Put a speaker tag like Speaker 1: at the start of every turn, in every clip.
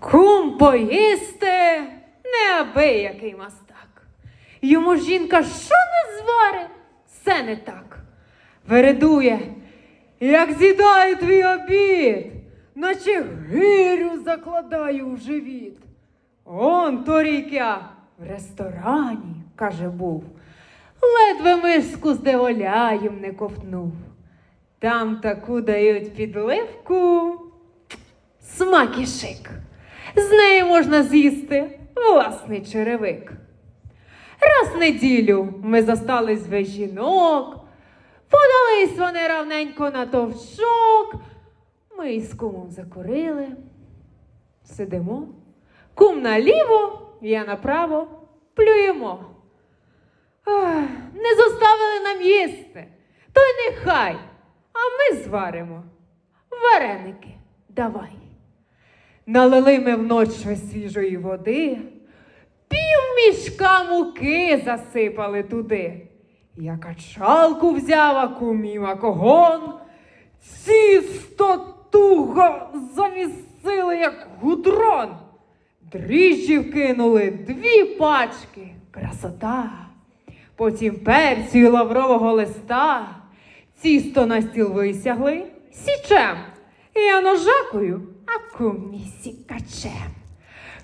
Speaker 1: Кум поїсти неабиякий мастак. Йому жінка що не звари, все не так. Вередує, як з'їдаю твій обід, наче гирю закладаю в живіт. Он торік я в ресторані, каже, був, ледве миску з деволяєм не ковтнув. Там таку дають підливку. Смак шик. З неї можна з'їсти власний черевик. Раз в неділю ми застались без жінок, подались вони равненько на товчок. Ми із кумом закурили, сидимо, кум наліво, я направо, плюємо. Ах, не заставили нам їсти, то й нехай, а ми зваримо. Вареники давай. Налили ми вночі свіжої води, пів мішка муки засипали туди. Я качалку взяв, а кумів акогон, цісто туго завісили, як гудрон. Дріжджів кинули дві пачки. Красота. Потім перцю лаврового листа. Цісто на стіл висягли січем. Я ножакою, а кумісі качем.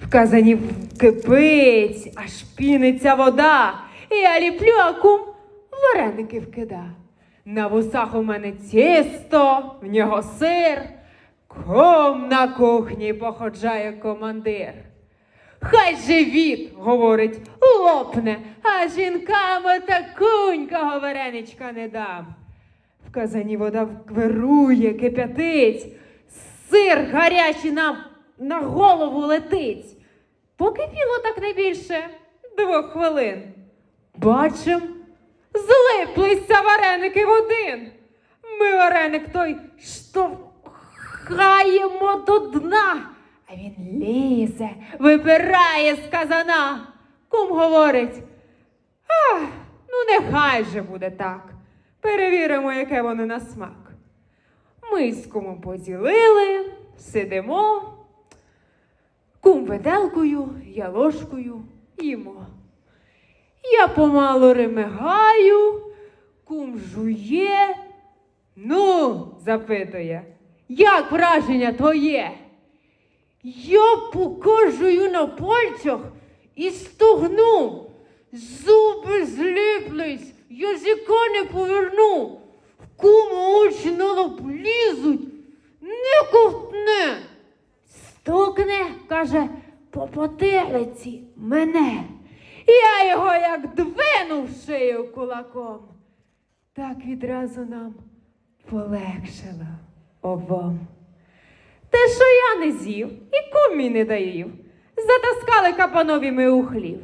Speaker 1: В казані кипить, аж піниться вода. Я ліплю, а вареники вкида. На вусах у мене тісто, в нього сир. Ком на кухні походжає командир. Хай живіт, говорить, лопне, а жінкам такунького вареничка не дам. В казані вода вирує, кипятить, сир гарячий нам на голову летить. Покипіло так не більше двох хвилин. Бачим, злиплися вареники в один. Ми вареник той штовхаємо до дна, а він лізе, вибирає з казана. Кум говорить. А, ну нехай же буде так. Перевіримо, яке воно на смак. Ми з поділили, сидимо. Кум виделкою, я ложкою їмо. Я помалу ремигаю, кум жує. Ну, запитує, як враження твоє? Я покожую на пальцях і стогну. Зуби зліплись, язика не поверну. Кому очі лізуть, не ковтне. Стукне, каже, по потилиці мене. Я його як двинув шию кулаком. Так відразу нам полегшило обом. Те, що я не з'їв і кумі не доїв, затаскали кабанові ми у хлів.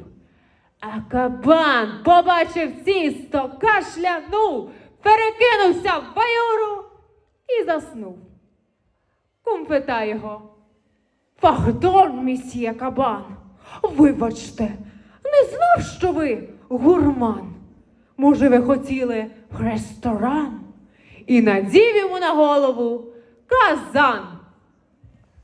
Speaker 1: А кабан побачив тісто, кашлянув, перекинувся в баюру і заснув. Кум питає його. Пардон, місьє кабан, вибачте, не знав, що ви гурман. Може, ви хотіли в ресторан? І надів йому на голову казан